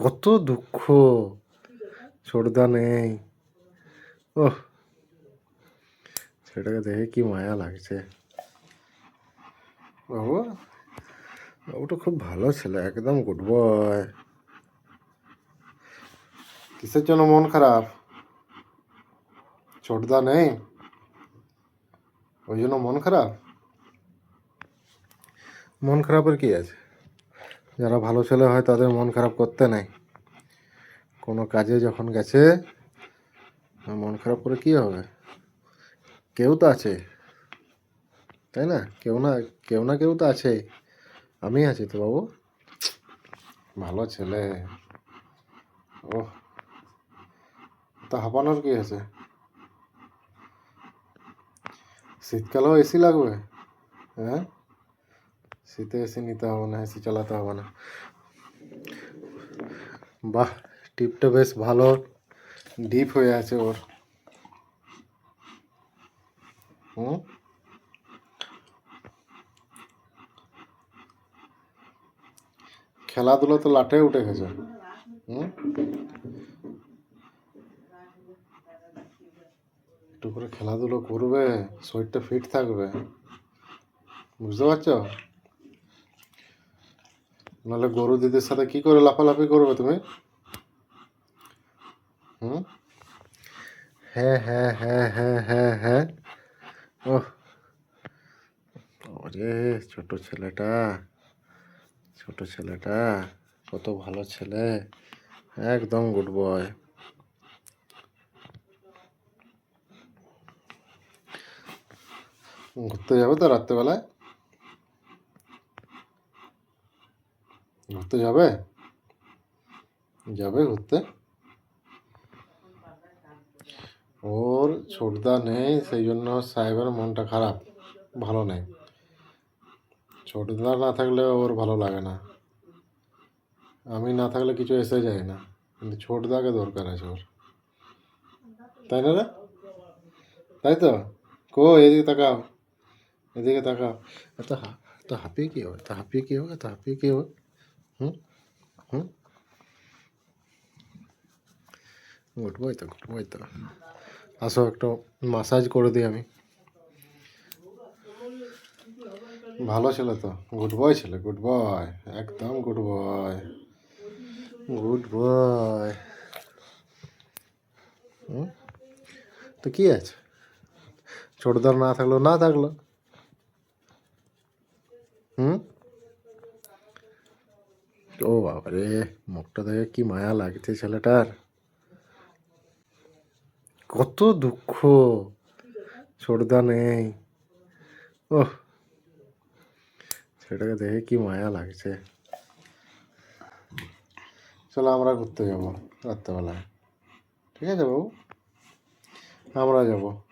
কত দুঃখ। ছোটদা নেই। ওহ সেটাকে দেখে কি মায়া লাগছে। বাবু, বাবুটা খুব ভালো ছেলে, একদম গুড বয় কিসের জন্য মন খারাপ? ছোটদা নেই? ওই জন্য মন খারাপ? মন খারাপের কি আছে? যারা ভালো ছেলে হয় তাদের মন খারাপ করতে নাই। কোনো কাজে যখন গেছে, মন খারাপ করে কি হবে? কেউ তো আছে, তাই না? কেউ না কেউ না কেউ তো আছে আমি আছি তো বাবু। ভালো ছেলে। ও তা হাঁপানোর কি আছে? শীতকালেও এসি লাগবে হ্যাঁ? শীতে এসি নিতে হবে না, এসি চালাতে হবে না। বাহ, টিপটা বেশ ভালো। ডিপ হয়ে আছে ওর। হুম? খেলাধুলো তো লাটে উঠে গেছে। হুম? একটু করে খেলাধুলো করবে, শরীরটা ফিট থাকবে। বুঝতে পারছ? নাহলে গরু দিদির সাথে কি করে লাফালাফি করবে তুমি? হুম? হ্যাঁ হ্যাঁ হ্যাঁ হ্যাঁ হ্যাঁ হ্যাঁ। ও ওরে, ছোট ছেলেটা ছোট ছেলেটা, কত ভালো ছেলে। একদম গুড বয় ঘুরতে যাবে তো রাত্রেবেলায়? ঘুরতে যাবে? যাবে ঘুরতে? ওর ছোটদা নেই, সেই জন্য সাহেবের মনটা খারাপ, ভালো নেই। ছোটদা না থাকলে ওর ভালো লাগে না। আমি না থাকলে কিছু এসে যায় না। কিন্তু ছোটদাকে দরকার আছে ওর। তাই না রে? তাই তো? কো এদিকে তাকাও। এদিকে তাকাও। হা তো হাঁপিয়ে কী হবে? তো হাঁপিয়ে কী হবে? তো হাঁপিয়ে কী হবে? হুম হুম উঠবোই তো উঠবোই তো। আসো, একটু মাসাজ করে দিই আমি। ভালো ছিল তো। গুড বয় ছিল গুড বয় একদম গুড বয় গুড বয় তো কি আছে? ছোটদার না থাকল না থাকল। হুম ও বাবা রে মুখটা দেখে কি মায়া লাগছে ছেলেটার। কত দুঃখ, ছোটদা নেই। ওহ সেটাকে দেখে কি মায়া লাগছে। চলো আমরা ঘুরতে যাব রাত্রেবেলায়। ঠিক আছে বাবু? আমরা যাব।